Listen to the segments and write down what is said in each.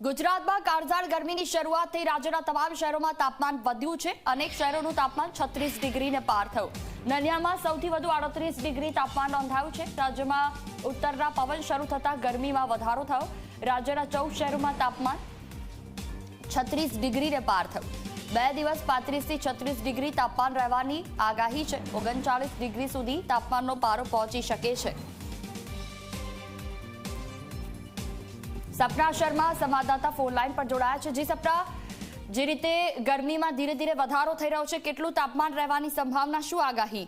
ગુજરાતમાં કાળઝાળ ગરમીની શરૂઆતથી રાજ્યના તમામ શહેરોમાં તાપમાન વધ્યું છે. અનેક શહેરોનું તાપમાન છત્રીસ ડિગ્રીને પાર થયું. નલિયામાં સૌથી વધુ આડત્રીસ ડિગ્રી તાપમાન નોંધાયું છે. રાજ્યમાં ઉત્તરના પવન શરૂ થતાં ગરમીમાં વધારો થયો. રાજ્યના ચૌદ શહેરોમાં તાપમાન છત્રીસ ડિગ્રીને પાર થયું. બે દિવસ પાંત્રીસથી છત્રીસ ડિગ્રી તાપમાન રહેવાની આગાહી છે. ઓગણચાળીસ ડિગ્રી સુધી તાપમાનનો પારો પહોંચી શકે છે. સપના શર્મા સંવાદદાતા ફોન લાઈન પર જોડાયા છે. જી સપના, જે રીતે ગરમીમાં ધીરે ધીરે વધારો થઈ રહ્યો છે, કેટલું તાપમાન રહેવાની સંભાવના, શું આગાહી?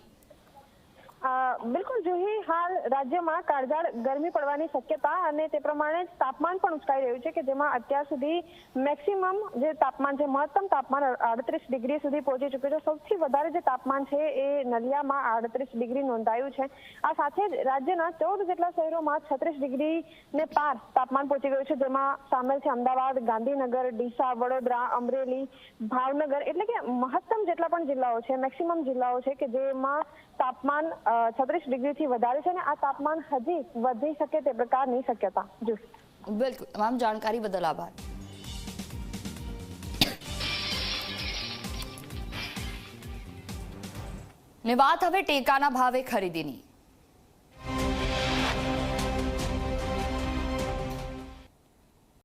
બિલકુલ જુહી, હાલ રાજ્યમાં કાળઝાળ ગરમી પડવાની શક્યતા અને તે પ્રમાણે જ તાપમાન પણ ઉચકાઈ રહ્યું છે કે જેમાં અત્યાર સુધી મેક્સિમમ જે તાપમાન છે, મહત્તમ તાપમાન આડત્રીસ ડિગ્રી સુધી પહોંચી ચૂક્યું છે. સૌથી વધારે જે તાપમાન છે એ નલિયામાં આડત્રીસ ડિગ્રી નોંધાયું છે. આ સાથે જ રાજ્યના ચૌદ જેટલા શહેરોમાં છત્રીસ ડિગ્રી ને પાર તાપમાન પહોંચી ગયું છે, જેમાં સામેલ છે અમદાવાદ, ગાંધીનગર, ડીસા, વડોદરા, અમરેલી, ભાવનગર, એટલે કે મહત્તમ જેટલા પણ જિલ્લાઓ છે, મેક્સિમમ જિલ્લાઓ છે કે જેમાં તાપમાન છત્રીસ ડિગ્રીથી વધારે છે અને આ તાપમાન હજી વધી શકે તે પ્રકારની શક્યતા. બિલકુલ. તમામ જાણકારી બદલ આભાર. ને વાત હવે ટેકાના ભાવે ખરીદીની.